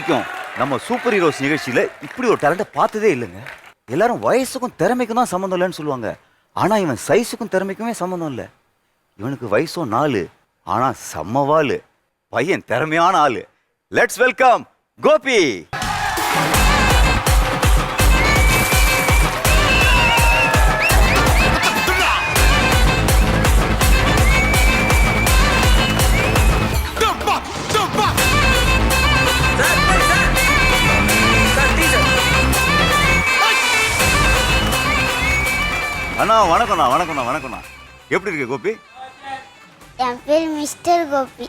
வரைக்கும் நம்ம super heroes நிகழ்ச்சியில இப்படி ஒரு டேலண்ட்டை பார்த்ததே இல்லைங்க. எல்லாரும் வயசுக்கும் திறமைக்கும் தான் சம்மந்தம் இல்லைன்னு சொல்லுவாங்க. ஆனால் இவன் சைஸுக்கும் திறமைக்குமே சம்மந்தம் இல்லை. இவனுக்கு வயசும் நாலு ஆனா செம்மவாளு பையன் திறமையான ஆளு. Let's welcome Gopi. வணக்கம்ண்ணா வணக்கம்ண்ணா வணக்கம்ண்ணா. எப்படி இருக்கு கோபி? என் பேர் mister Gopi.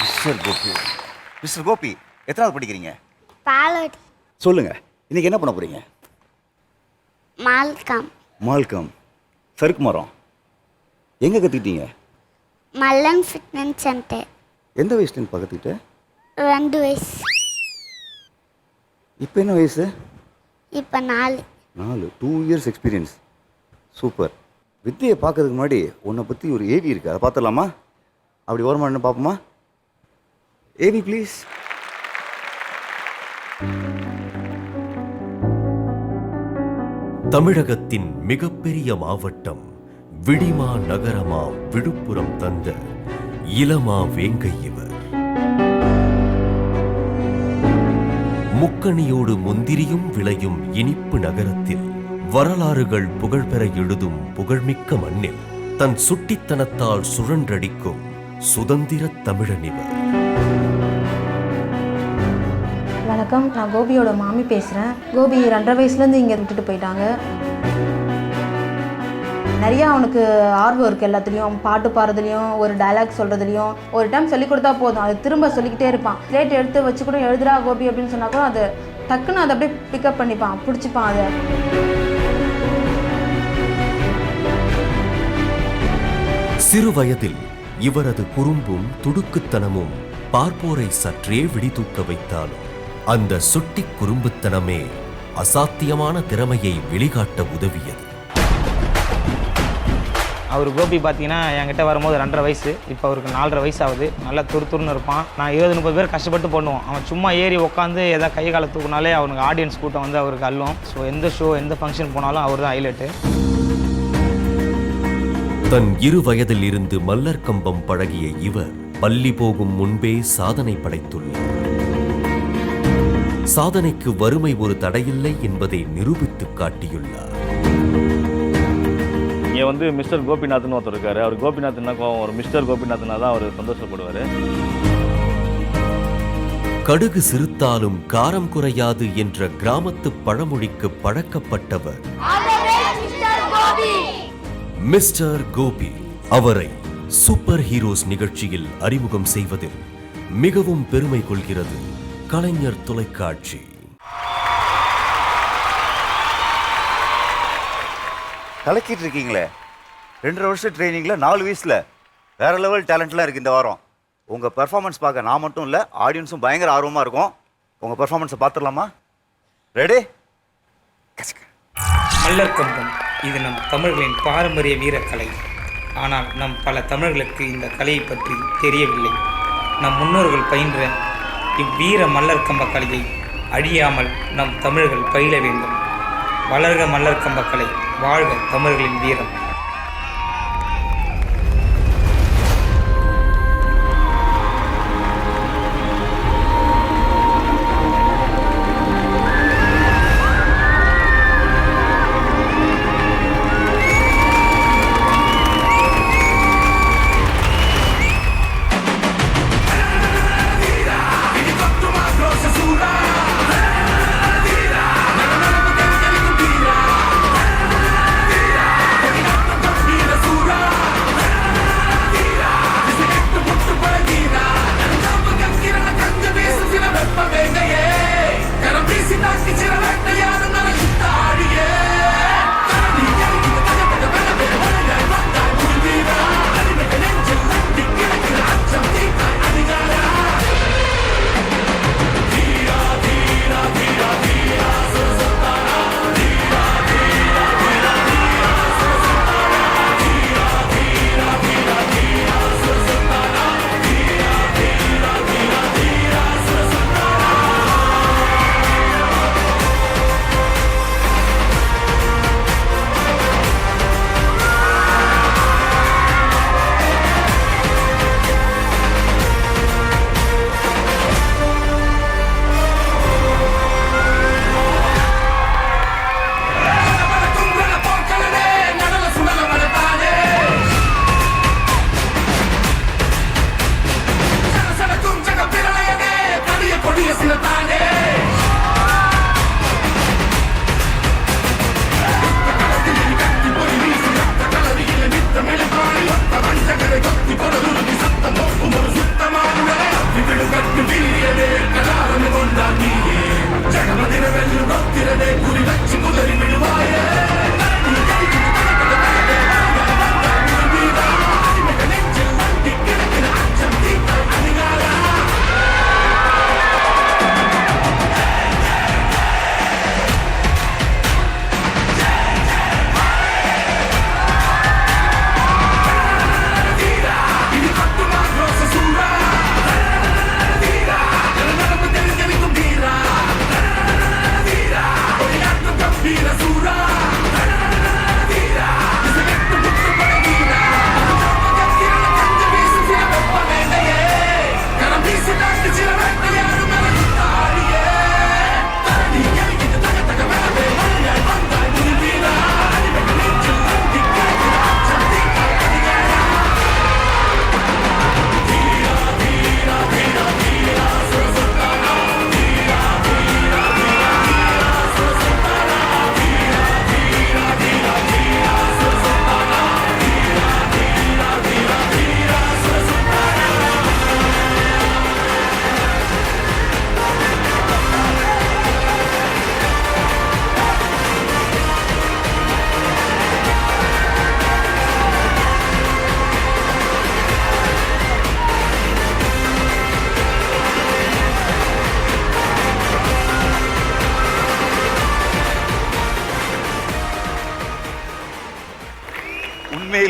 Mister Gopi. Mister Gopi எத்தனாவது படிக்கிறீங்க? பாலோடி. சொல்லுங்க இன்னைக்கு என்ன பண்ண போறீங்க? மால்கம். மால்கம். சறுக்கு மரம். எங்க கத்துக்கிட்டீங்க? Mallan fitness centre. எந்த வயசுலேருந்து பக்கத்துக்கிட்ட ரெண்டு வயசு. இப்போ என்ன வயசு? இப்போ நாலு. நாலு டூ இயர்ஸ் எக்ஸ்பீரியன்ஸ் சூப்பர் வித்தியை பார்க்கறதுக்கு முன்னாடி உன்னை பற்றி ஒரு ஏவி இருக்குது அதை பார்த்துடலாமா? அப்படி வருமா என்ன பார்ப்போமா? ஏவி ப்ளீஸ் தமிழகத்தின் மிகப்பெரிய மாவட்டம் விடிமா நகரமா விழுப்புரம் தந்த இளமா வேங்கை முக்கணியோடு முந்திரியும் விளையும் இனிப்பு நகரத்தில் வரலாறுகள் புகழ்பெற எழுதும் புகழ்மிக்க மண்ணில் தன் சுட்டித்தனத்தால் சுழன்றடிக்கும் சுதந்திர தமிழனிவர் வணக்கம். நான் கோபியோட மாமி பேசுகிறேன் கோபி ரெண்டரை வயசுலேருந்து இங்கே விட்டுட்டு போயிட்டாங்க. நிறையா அவனுக்கு ஆர்வம் இருக்குது எல்லாத்துலேயும். பாட்டு பாடுறதுலையும் ஒரு டைலாக் சொல்கிறதுலையும் ஒரு டைம் சொல்லி கொடுத்தா போதும். அது திரும்ப சொல்லிக்கிட்டே இருப்பான். ஸ்லேட் எடுத்து வச்சு கூட எழுதுறா கோபி அப்படின்னு சொன்னா கூட அது டக்குன்னு அதை அப்படியே பிக்கப் பண்ணிப்பான். பிடிச்சிப்பான் அதை. சிறு வயதில் இவரது குறும்பும் துடுக்குத்தனமும் பார்ப்போரை சற்றே விழிதூக்க வைத்தாலும் அந்த சுட்டி குறும்புத்தனமே அசாத்தியமான திறமையை வெளிகாட்ட உதவியது. அவர் கோபி பார்த்தீங்கன்னா என்கிட்ட வரும்போது ரெண்டரை வயசு. இப்போ அவருக்கு நாலரை வயசு ஆகுது. நல்லா துரு துருன்னு இருப்பான். நான் இருபது முப்பது பேர் கஷ்டப்பட்டு பண்ணுவோம் அவன் சும்மா ஏறி உட்காந்து எதாவது கை காலை தூக்குனாலே அவனுக்கு ஆடியன்ஸ் கூட்டம் வந்து அவருக்கு அல்லும் ஸோ எந்த ஷோ எந்த ஃபங்க்ஷன் போனாலும் அவர் தான் ஹைலைட்டு தன் இரு வயதில் இருந்து மல்லர் கம்பம் பழகிய இவர் பள்ளி போகும் முன்பே சாதனை படைத்துள்ளார். சாதனைக்கு வறுமை ஒரு தடையில்லை என்பதை நிரூபித்து காட்டியுள்ளார். இங்கே வந்து மிஸ்டர் கோபிநாத்னு ஒருத்தர் இருக்காரு. அவர் கோபிநாத்னா கோவம் ஒரு மிஸ்டர் கோபிநாத்னா தான் அவர் சந்தோஷப்படுவார். கடுகு சிறுத்தாலும் காரம் குறையாது என்ற கிராமத்து பழமொழிக்கு பழக்கப்பட்டவர். மிஸ்டர் கோபி! அவரை சூப்பர் ஹீரோஸ் நிகழ்ச்சியில் அறிமுகம் செய்வதில் மிகவும் பெருமை கொள்கிறது கலைஞர் தொலைக்காட்சி. கலக்கிட்டு இருக்கீங்களே. ரெண்டரை வருஷம் ட்ரைனிங்கில் நாலு வயசில். வேற லெவல் டேலண்ட்லாம் இருக்குது இந்த வாரம். உங்கள் பெர்ஃபார்மன்ஸ் பார்க்க நான் மட்டும் இல்லை ஆடியன்ஸும் பயங்கர ஆர்வமாக இருக்கும். உங்கள் பெர்ஃபார்மன்ஸை பார்த்துடலாமா? ரெடி மல்லர் கம்பம். இது நம் தமிழர்களின் பாரம்பரிய வீரக்கலை. ஆனால் நம் பல தமிழர்களுக்கு இந்த கலையை பற்றி தெரியவில்லை. நம் முன்னோர்கள் பயின்ற இவ்வீர மல்லர் கம்ப கலையை அழியாமல் நம் தமிழர்கள் பயில வேண்டும். வளர்க மல்லர் கம்ப கலை. வாழ்க தமிழர்களின் வீரம்.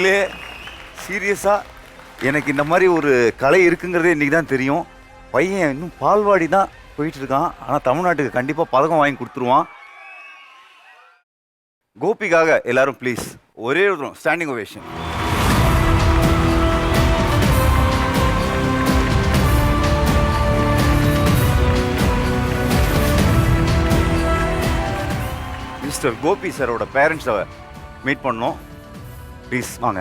உண்மையிலே சீரியஸாக எனக்கு இந்த மாதிரி ஒரு கலை இருக்குங்கிறதே இன்றைக்கி தான் தெரியும். பையன் இன்னும் பால்வாடி தான் போயிட்டு இருக்கான் ஆனால் தமிழ்நாட்டுக்கு கண்டிப்பாக பதக்கம் வாங்கி கொடுத்துருவான். கோபிக்காக எல்லாரும் ப்ளீஸ் ஒரே ஒரு ஸ்டாண்டிங் ஓவேஷன் மிஸ்டர் கோபி சாரோட பேரண்ட்ஸை மீட் பண்ணோம். ப்ளீஸ் வாங்க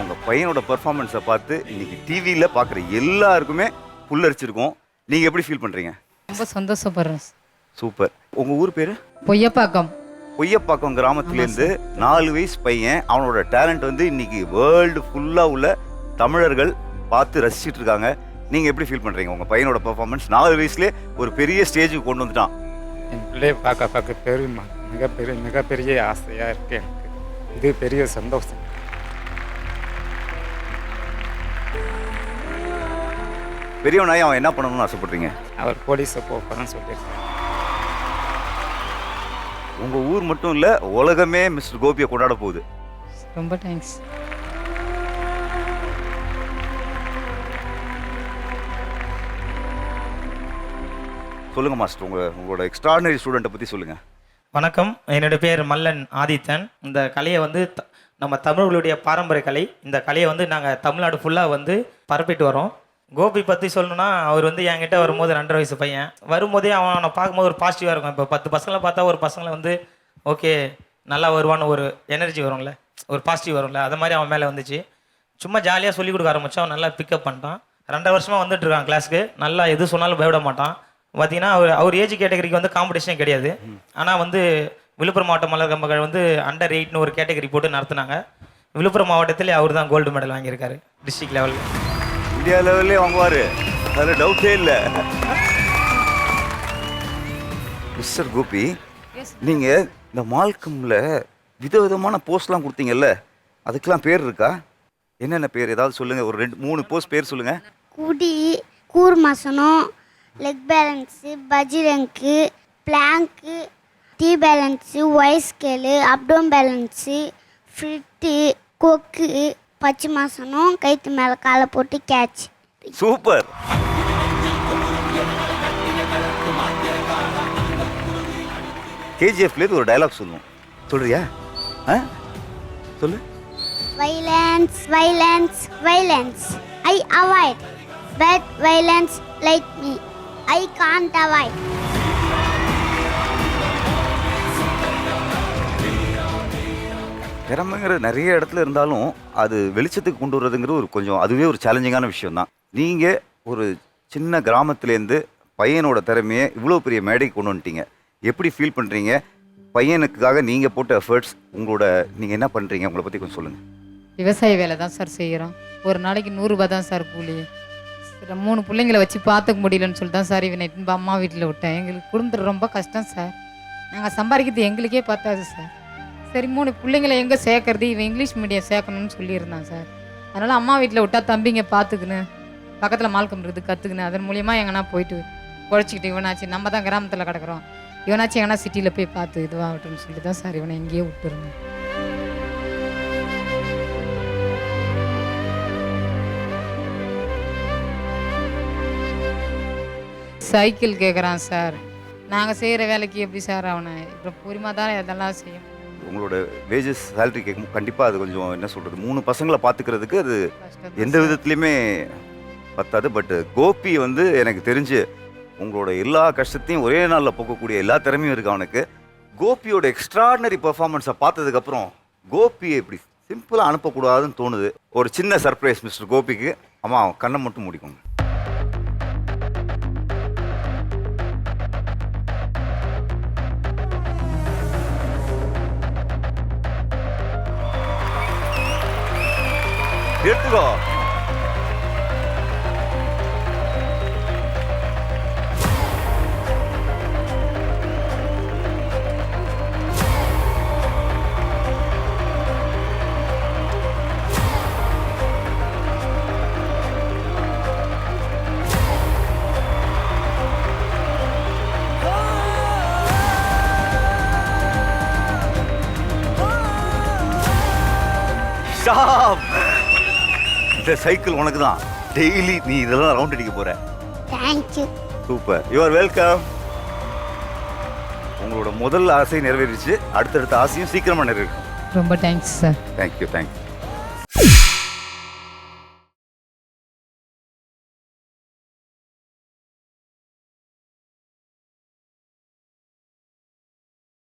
உங்க பையனோட பெர்ஃபார்மன்ஸை பார்த்து இன்னைக்கு டிவியில் பார்க்குற எல்லாருக்குமே புல்லரிச்சிருக்கோம். நீங்க எப்படி ஃபீல் பண்றீங்க? ரொம்ப சந்தோஷப்படுறேன். சூப்பர் உங்க ஊர் பேரு? பொய்யப்பாக்கம். பொய்யப்பாக்கம் கிராமத்துலேருந்து நாலு வயசு பையன் அவனோட டேலண்ட் வந்து இன்னைக்கு வேர்ல்டு ஃபுல்லாக உள்ள தமிழர்கள் பார்த்து ரசிச்சிட்டு இருக்காங்க. நீங்க எப்படி ஃபீல் பண்றீங்க? உங்க பையனோட பெர்ஃபார்மன்ஸ் நாலு வயசுலேயே ஒரு பெரிய ஸ்டேஜுக்கு கொண்டு வந்துட்டான். என் பிள்ளையை பார்க்க பார்க்க பெருமை. மிகப்பெரிய மிகப்பெரிய ஆசையாக இருக்குது எனக்கு. இது பெரிய சந்தோஷம். பெரியவனாய் அவன் என்ன பண்ணணும்னு ஆசைப்படுறீங்க? அவர் போலீஸை போகிறேன்னு சொல்லியிருக்காரு. உங்க ஊர் மட்டும் இல்ல உலகமே மிஸ்டர் கோபியை கொண்டாட போகுது. ரொம்ப தேங்க்ஸ் சொல்லுங்கள் மாஸ்டர். உங்கள் உங்களோட எக்ஸ்ட்ராடினரி ஸ்டூடெண்ட்டை பற்றி சொல்லுங்கள் வணக்கம். என்னுடைய பேர் மல்லன் ஆதித்தன். இந்த கலையை வந்து த- நம்ம தமிழர்களுடைய பாரம்பரிய கலை. இந்த கலையை வந்து நாங்கள் தமிழ்நாடு ஃபுல்லாக வந்து பரப்பிட்டு வரோம். கோபி பற்றி சொல்லணும்னா அவர் வந்து என்கிட்ட வரும்போது ரெண்டரை வயசு பையன். வரும்போதே அவன் அவனை பார்க்கும்போது ஒரு பாசிட்டிவாக இருக்கும். இப்போ பத்து பசங்களை பார்த்தா ஒரு பசங்களை வந்து ஓகே நல்லா வருவான்னு ஒரு எனர்ஜி வரும்ல. ஒரு பாசிட்டிவ் வரும்ல. அது மாதிரி அவன் மேலே வந்துச்சு. சும்மா ஜாலியாக சொல்லி கொடுக்க ஆரம்பித்தான் அவன் நல்லா பிக்கப் பண்ணிட்டான். ரெண்டரை வருஷமாக வந்துட்டு இருக்கான் கிளாஸ்க்கு நல்லா எது சொன்னாலும் பயப்பட மாட்டான். பார்த்தீங்கன்னா அவர் அவர் ஏஜ் கேட்டகரிக்கு வந்து காம்படிஷனே கிடையாது. ஆனால் வந்து விழுப்புரம் மாவட்ட மலர் கம்பங்கள் வந்து அண்டர் எயிட்னு ஒரு கேட்டகரி போட்டு நடத்துனாங்க. விழுப்புரம் மாவட்டத்திலே அவர் தான் கோல்டு மெடல் வாங்கியிருக்காரு டிஸ்ட்ரிக்ட் லெவலில் இந்தியா லெவல்லே வாங்குவாரு. அதுல டவுட்டே இல்ல. மிஸ்டர் கோபி நீங்க இந்த மால்கம்ல விதவிதமான போஸ்ட்லாம் கொடுத்தீங்கல்ல அதுக்கெல்லாம் பேர் இருக்கா? என்னென்ன பேர்? ஏதாவது சொல்லுங்க. ஒரு ரெண்டு மூணு போஸ்ட் பேர் சொல்லுங்க. குடி கூர்மாசனம் leg balance Bajrang plank T balance Y scale அப்டோம் balance fit கொக்கு பச்சைமாசனம் கைத்து மேலே காலை போட்டு கேட்ச் சூப்பர் கேஜிஎஃப்லேருந்து ஒரு டயலாக் சொல்லுவோம். சொல்றியா? ஆ? சொல்லு. Violence violence violence I avoid but violence like me I can't avoid திறமைங்கிறது நிறைய இடத்துல இருந்தாலும் அது வெளிச்சத்துக்கு கொண்டு வர்றதுங்கிறது ஒரு கொஞ்சம் அதுவே ஒரு சேலஞ்சிங்கான விஷயம் தான் நீங்கள் ஒரு சின்ன கிராமத்துலேருந்து பையனோட திறமையை இவ்வளோ பெரிய மேடைக்கு கொண்டு வந்துட்டீங்க. எப்படி ஃபீல் பண்ணுறீங்க பையனுக்காக நீங்கள் போட்ட எஃபர்ட்ஸ் உங்களோட நீங்கள் என்ன பண்ணுறீங்க உங்களை பற்றி கொஞ்சம் சொல்லுங்கள் விவசாய வேலை தான் சார் செய்கிறோம் ஒரு நாளைக்கு நூறுரூபா தான் சார் கூலி. சார் மூணு பிள்ளைங்களை வச்சு பார்த்துக்க முடியலன்னு சொல்லி தான் சார் இவனை இட்டுன்னு அம்மா வீட்டில் விட்டேன். எங்களுக்கு குடும்பத்தில் ரொம்ப கஷ்டம் சார். நாங்கள் சம்பாதிக்கிறது எங்களுக்கே பார்த்தாது சார். சரி மூணு பிள்ளைங்களை எங்கே சேர்க்கறது? இவன் இங்கிலீஷ் மீடியம் சேர்க்கணும்னு சொல்லியிருந்தான் சார். அதனால் அம்மா வீட்டில் விட்டா தம்பிங்க பார்த்துக்குன்னு பக்கத்தில் மால்கம் இருக்குது கற்றுக்கின்னு அதன் மூலியமா எங்கன்னா போயிட்டு குழச்சிக்கிட்டு இவனாச்சு நம்ம தான் கிராமத்தில் கிடக்குறோம். இவனாச்சும் எங்கன்னா சிட்டியில் போய் பார்த்து இதுவாகட்டும்னு சொல்லி தான் சார் இவனை இங்கேயே விட்டுருந்தேன். சைக்கிள் கேட்குறான் சார். நாங்கள் செய்கிற வேலைக்கு எப்படி சார் அவனை? இப்போ பொறுமா தான் இதெல்லாம் செய்யும். உங்களோட வேஜஸ் சேலரி கேட்கும் கண்டிப்பாக அது கொஞ்சம் என்ன சொல்கிறது மூணு பசங்களை பார்த்துக்கிறதுக்கு அது எந்த விதத்துலையுமே பத்தாது. பட் கோபி வந்து எனக்கு தெரிஞ்சு உங்களோட எல்லா கஷ்டத்தையும் ஒரே நாளில் போக்கக்கூடிய எல்லா திறமையும் இருக்கு அவனுக்கு. கோபியோட எக்ஸ்ட்ராடினரி பெர்ஃபார்மன்ஸை பார்த்ததுக்கப்புறம் கோபியை இப்படி சிம்பிளாக அனுப்பக்கூடாதுன்னு தோணுது. ஒரு சின்ன சர்ப்ரைஸ் மிஸ்டர் கோபிக்கு. அம்மா கண்ணை மட்டும் மூடிக்கோங்க. 멸두가 இந்த சைக்கிள் உனக்கு தான் டெய்லி நீ இதெல்லாம் ரவுண்ட் அடிக்க போற. Thank you super you are welcome உங்களோட முதல் ஆசை நிறைவேறிச்சு. அடுத்தடுத்த ஆசையும் சீக்கிரமா நிறைவேறும். ரொம்ப தேங்க்ஸ் சார் தேங்க்யூ தேங்க்யூ